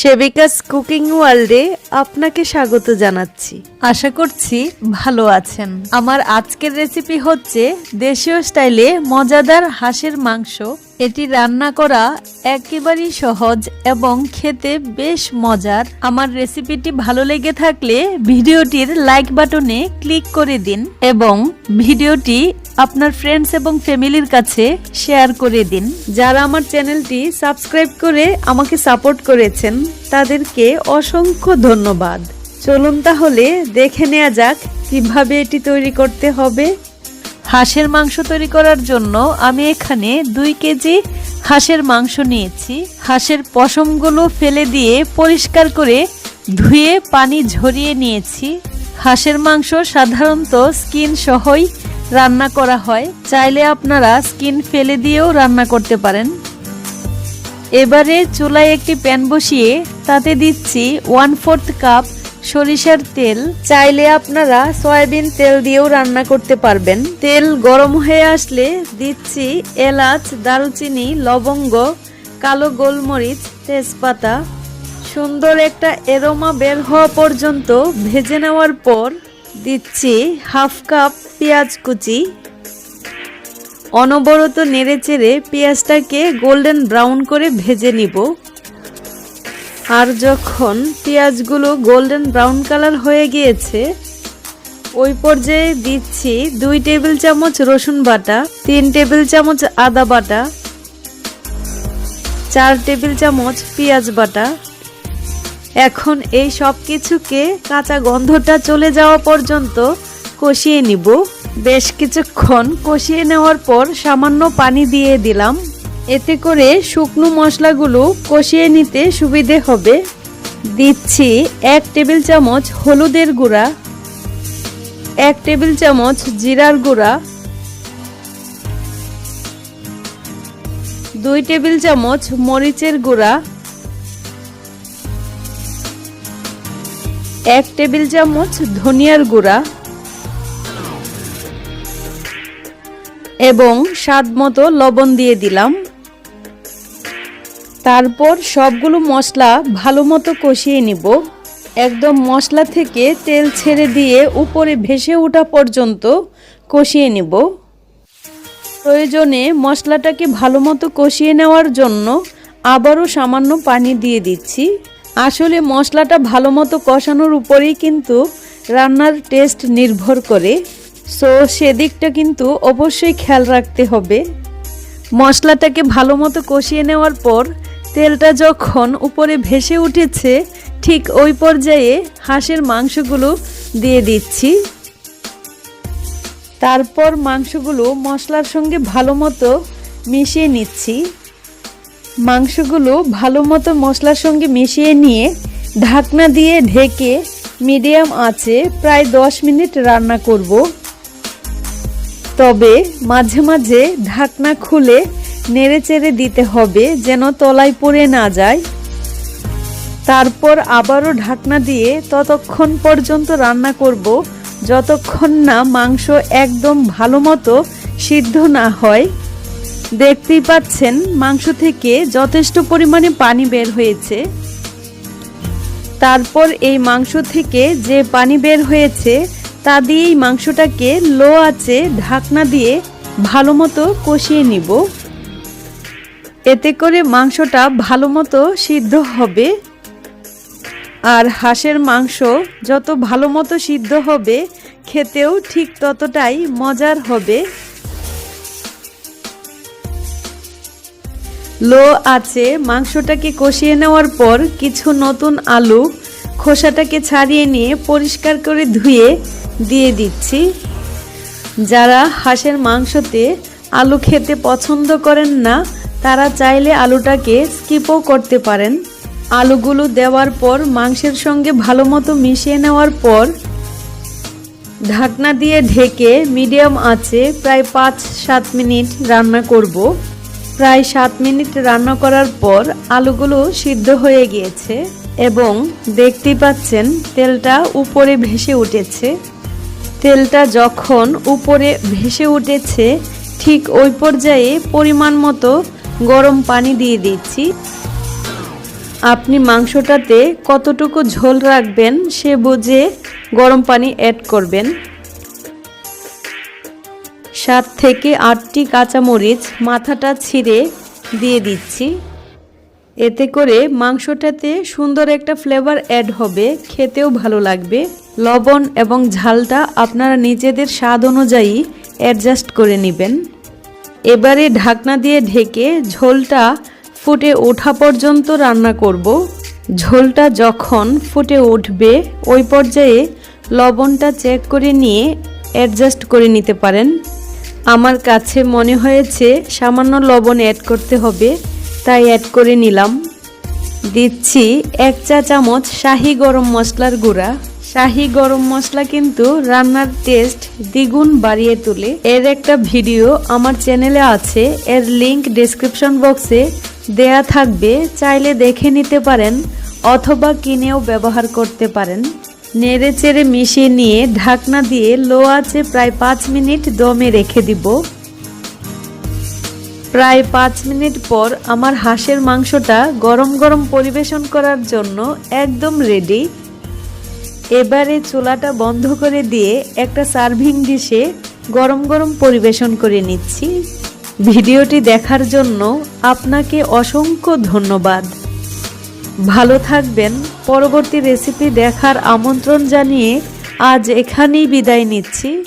সেবিকাস cooking ওয়ার্ল্ডে আপনাকে স্বাগত জানাচ্ছি। আশা করছি ভালো আছেন। আমার আজকের রেসিপি হচ্ছে দেশীয় স্টাইলে মজাদার হাঁসের মাংস এটি রান্না করা একেবারেই সহজ এবং খেতে বেশ মজার। আমার রেসিপিটি ভালো লেগে থাকলে ভিডিওটির লাইক বাটনে ক্লিক করে দিন এবং ভিডিওটি আপনার ফ্রেন্ডস এবং ফ্যামিলির কাছে শেয়ার করে দিন। যারা আমার চ্যানেলটি সাবস্ক্রাইব করে আমাকে সাপোর্ট করেছেন, তাদেরকে অসংখ্য ধন্যবাদ। চলুন তাহলে দেখে নেওয়া যাক কীভাবে এটি তৈরি করতে হবে। হাঁসের মাংস তৈরি করার জন্য আমি এখানে দুই কেজি হাঁসের মাংস নিয়েছি। হাঁসের পশমগুলো ফেলে দিয়ে পরিষ্কার করে ধুয়ে পানি ঝরিয়ে নিয়েছি। হাঁসের মাংস সাধারণত স্কিন সহই রান্না করা হয়। চাইলে আপনারা স্কিন ফেলে দিয়েও রান্না করতে পারেন। এবারে চুলায় একটি প্যান বসিয়ে তাতে দিচ্ছি ওয়ান ফোর্থ কাপ সরিষার তেল, চাইলে আপনারা সয়াবিন তেল দিয়েও রান্না করতে পারবেন। তেল গরম হয়ে আসলে দিচ্ছি এলাচ, দারুচিনি, লবঙ্গ, কালো গোলমরিচ, তেজপাতা। সুন্দর একটা এরোমা বের হওয়া পর্যন্ত ভেজে নেওয়ার পর দিচ্ছি হাফ কাপ পেঁয়াজ কুচি। অনবরত নেড়ে চেড়ে পেঁয়াজটাকে গোল্ডেন ব্রাউন করে ভেজে নিব। আর যখন পেঁয়াজগুলো গোল্ডেন ব্রাউন কালার হয়ে গিয়েছে, ওই পর্যায়ে দিচ্ছি দুই টেবিল চামচ রসুন বাটা, তিন টেবিল চামচ আদা বাটা, চার টেবিল চামচ পেঁয়াজ বাটা। এখন এই সব কিছুকে কাঁচা গন্ধটা চলে যাওয়া পর্যন্ত কষিয়ে নিব। বেশ কিছুক্ষণ কষিয়ে নেওয়ার পর সামান্য পানি দিয়ে দিলাম। এতে করে শুকনো মশলাগুলো কষিয়ে নিতে সুবিধে হবে। দিচ্ছি এক টেবিল চামচ হলুদের গুঁড়া, এক টেবিল চামচ জিরার গুঁড়া, দুই টেবিল চামচ মরিচের গুঁড়া, এক টেবিল চামচ ধনিয়ার গুঁড়া এবং স্বাদ মতো লবণ দিয়ে দিলাম। তারপর সবগুলো মশলা ভালো মতো কষিয়ে নিব। একদম মশলা থেকে তেল ছেড়ে দিয়ে উপরে ভেসে ওঠা পর্যন্ত কষিয়ে নিব। প্রয়োজনে মশলাটাকে ভালো মতো কষিয়ে নেওয়ার জন্য আবারও সামান্য পানি দিয়ে দিচ্ছি। আসলে মশলাটা ভালো মতো কষানোর উপরেই কিন্তু রান্নার টেস্ট নির্ভর করে। সো, সেদিকটা কিন্তু অবশ্যই খেয়াল রাখতে হবে। মশলাটাকে ভালো মতো কষিয়ে নেওয়ার পর তেলটা যখন উপরে ভেসে উঠেছে, ঠিক ওই পর্যায়ে হাঁসের মাংসগুলো দিয়ে দিচ্ছি। তারপর মাংসগুলো মশলার সঙ্গে ভালো মতো মিশিয়ে নিচ্ছি। মাংসগুলো ভালো মতো মশলার সঙ্গে মিশিয়ে নিয়ে ঢাকনা দিয়ে ঢেকে মিডিয়াম আঁচে প্রায় দশ মিনিট রান্না করব। তবে মাঝে মাঝে ঢাকনা খুলে নেড়ে চেড়ে দিতে হবে যেন তলায় পড়ে না যায়। তারপর আবারও ঢাকনা দিয়ে ততক্ষণ পর্যন্ত রান্না করব, যতক্ষণ না মাংস একদম ভালো মতো সিদ্ধ না হয়। দেখতেই পাচ্ছেন মাংস থেকে যথেষ্ট পরিমাণে পানি বের হয়েছে। তারপর এই মাংস থেকে যে পানি বের হয়েছে, তা দিয়েই মাংসটাকে লো আছে ঢাকনা দিয়ে ভালো মতো কষিয়ে নিব। এতে করে মাংসটা ভালো মতো সিদ্ধ হবে। আর হাঁসের মাংস যত ভালো মতো সিদ্ধ হবে, খেতেও ঠিক ততটাই মজার হবে। লো আছে মাংসটাকে কষিয়ে নেওয়ার পর কিছু নতুন আলু খোসাটাকে ছাড়িয়ে নিয়ে পরিষ্কার করে ধুয়ে দিয়ে দিচ্ছি। যারা হাঁসের মাংসতে আলু খেতে পছন্দ করেন না তারা চাইলে আলুটাকে স্কিপও করতে পারেন। আলুগুলো দেওয়ার পর, মাংসের সঙ্গে ভালো মতো মিশিয়ে নেওয়ার পর, ঢাকনা দিয়ে ঢেকে মিডিয়াম আঁচে প্রায় পাঁচ সাত মিনিট রান্না করব। প্রায় সাত মিনিট রান্না করার পর আলুগুলো সিদ্ধ হয়ে গিয়েছে এবং দেখতেই পাচ্ছেন তেলটা উপরে ভেসে উঠেছে। তেলটা যখন উপরে ভেসে উঠেছে, ঠিক ওই পর্যায়ে পরিমাণ মতো গরম পানি দিয়ে দিচ্ছি। আপনি মাংসটাতে কতটুকু ঝোল রাখবেন সে বুঝে গরম পানি অ্যাড করবেন। সাত থেকে আটটি কাঁচামরিচ মাথাটা ছিঁড়ে দিয়ে দিচ্ছি। এতে করে মাংসটাতে সুন্দর একটা ফ্লেভার অ্যাড হবে, খেতেও ভালো লাগবে। লবণ এবং ঝালটা আপনারা নিজেদের স্বাদ অনুযায়ী অ্যাডজাস্ট করে নেবেন। এবারে ঢাকনা দিয়ে ঢেকে ঝোলটা ফুটে ওঠা পর্যন্ত রান্না করব। ঝোলটা যখন ফুটে উঠবে, ওই পর্যায়ে লবণটা চেক করে নিয়ে অ্যাডজাস্ট করে নিতে পারেন। আমার কাছে মনে হয়েছে সামান্য লবণ অ্যাড করতে হবে, তাই অ্যাড করে নিলাম। দিচ্ছি এক চা চামচ শাহি গরম মশলার গুঁড়া। শাহি গরম মশলা কিন্তু রান্নার টেস্ট দ্বিগুণ বাড়িয়ে তোলে। এর একটা ভিডিও আমার চ্যানেলে আছে, এর লিংক ডেসক্রিপশন বক্সে দেয়া থাকবে। চাইলে দেখে নিতে পারেন অথবা কিনেও ব্যবহার করতে পারেন। নেড়ে চেড়ে মিশিয়ে নিয়ে ঢাকনা দিয়ে লো আছে প্রায় পাঁচ মিনিট দমে রেখে দিব। প্রায় পাঁচ মিনিট পর আমার হাঁসের মাংসটা গরম গরম পরিবেশন করার জন্য একদম রেডি এবারে চুলাটা বন্ধ করে দিয়ে একটা সার্ভিং ডিশে গরম গরম পরিবেশন করে নিচ্ছি। ভিডিওটি দেখার জন্য আপনাকে অসংখ্য ধন্যবাদ। ভালো থাকবেন। পরবর্তী রেসিপি দেখার আমন্ত্রণ জানিয়ে আজ এখানেই বিদায় নিচ্ছি।